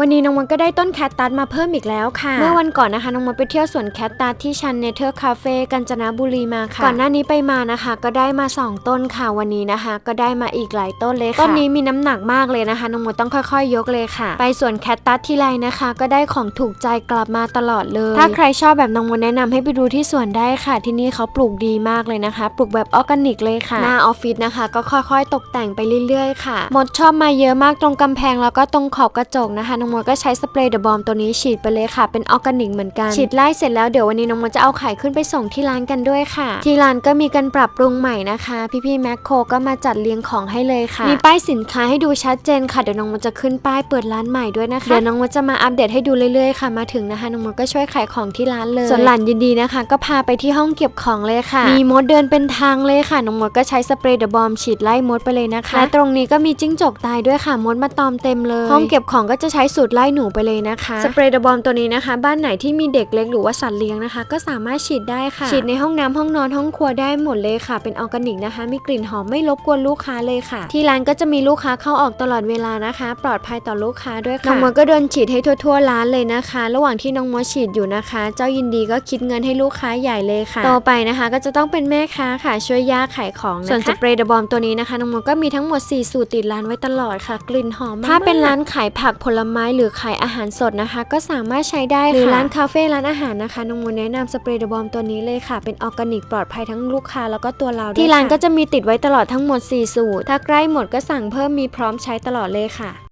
วันนี้น้องมดก็ได้ต้นแคตตัสมาเพิ่มอีกแล้วค่ะ เมื่อวันก่อนนะคะน้องมดไปเที่ยวสวนแคตตัสที่ชันเนเธอร์คาเฟ่กาญจนบุรีมาค่ะ ก่อนหน้านี้ไปมานะคะ ก็ได้มา 2 ต้นค่ะวันนี้นะคะ ก็ได้มาอีกหลายต้นเลยค่ะต้นนี้มีน้ำหนักมากเลยนะคะน้องมดต้องค่อยๆ ยกเลยค่ะ ไปสวนแคตตัสที่ไรนะคะ ก็ได้ของถูกใจกลับมาตลอดเลย ถ้าใครชอบแบบน้องมดแนะนำให้ไปดูที่สวนได้ค่ะ ที่นี่เขาปลูกดีมากเลยนะคะ ปลูกแบบออร์แกนิกเลยค่ะหน้าออฟฟิศนะคะ ก็ค่อยๆ ตกแต่งไปเรื่อยๆ ค่ะมดชอบมาเยอะมากตรงกำแพงแล้วก็ตรงขอบกระจกนะคะน้องมดก็ใช้สเปรย์เดอะบอมตัวนี้ฉีดไปเลยค่ะ เป็นออร์แกนิกเหมือนกัน ฉีดไล่เสร็จแล้วเดี๋ยววันนี้น้องมดจะเอาไข่ขึ้นไปส่งที่ร้านกันด้วยค่ะ ที่ร้านก็มีการปรับปรุงใหม่นะคะ พี่ๆแมคโครก็มาจัดเรียงของให้เลยค่ะ มีป้ายสินค้าให้ดูชัดเจนค่ะ เดี๋ยวน้องมดจะขึ้นป้ายเปิดร้านใหม่ด้วยนะคะ เดี๋ยวน้องมดจะมาอัปเดตให้ดูเรื่อยๆค่ะมาถึงนะคะน้องมดก็ช่วยขายของที่ร้านเลย ส่วนหลานยินดีนะคะ ก็พาไปที่ห้องเก็บของเลยค่ะ มีมดเดินเป็นทางเลยค่ะน้องมดก็ใช้สเปรย์เดอะบอมฉีดไล่มดไปเลยนะคะและตรงนี้ก็มีจิ้งจกตายด้วยค่ะมดมาตอมเต็มเลย ห้องเก็บของก็จะใช้สูตรไล่หนูไปเลยนะคะ สเปรย์เดอะบอมตัวนี้นะคะ บ้านไหนที่มีเด็กเล็กหรือว่าสัตว์เลี้ยงนะคะ ก็สามารถฉีดได้ค่ะ ฉีดในห้องน้ำห้องนอนห้องครัวได้หมดเลยค่ะ เป็นออร์แกนิกนะคะ มีกลิ่นหอมไม่รบกวนลูกค้าเลยค่ะ ที่ร้านก็จะมีลูกค้าเข้าออกตลอดเวลานะคะ ปลอดภัยต่อลูกค้าด้วยค่ะน้องมดก็เดินฉีดให้ทั่วๆร้านเลยนะคะ ระหว่างที่น้องมดฉีดอยู่นะคะ เจ้ายินดีก็คิดเงินให้ลูกค้าใหญ่เลยค่ะต่อไปนะคะ ก็จะต้องเป็นแม่ค้าค่ะช่วยย่าขายของนะคะส่วนสเปรย์เดอะบอมตัวนี้นะคะน้องมดก็มีทั้งหมด 4 สูตรติดร้านไว้ตลอดค่ะ กลิ่นหอมมากๆถ้าเป็นร้านขายผักผลไม้หรือขายอาหารสดนะคะ ก็สามารถใช้ได้ค่ะหรือร้านคาเฟ่ร้านอาหารนะคะน้องมดแนะนำสเปรย์เดอะบอมตัวนี้เลยค่ะ เป็นออร์แกนิกปลอดภัยทั้งลูกค้าแล้วก็ตัวเราด้วยที่ร้านก็จะมีติดไว้ตลอดทั้งหมด 4 สูตร ถ้าใกล้หมดก็สั่งเพิ่มมีพร้อมใช้ตลอดเลยค่ะ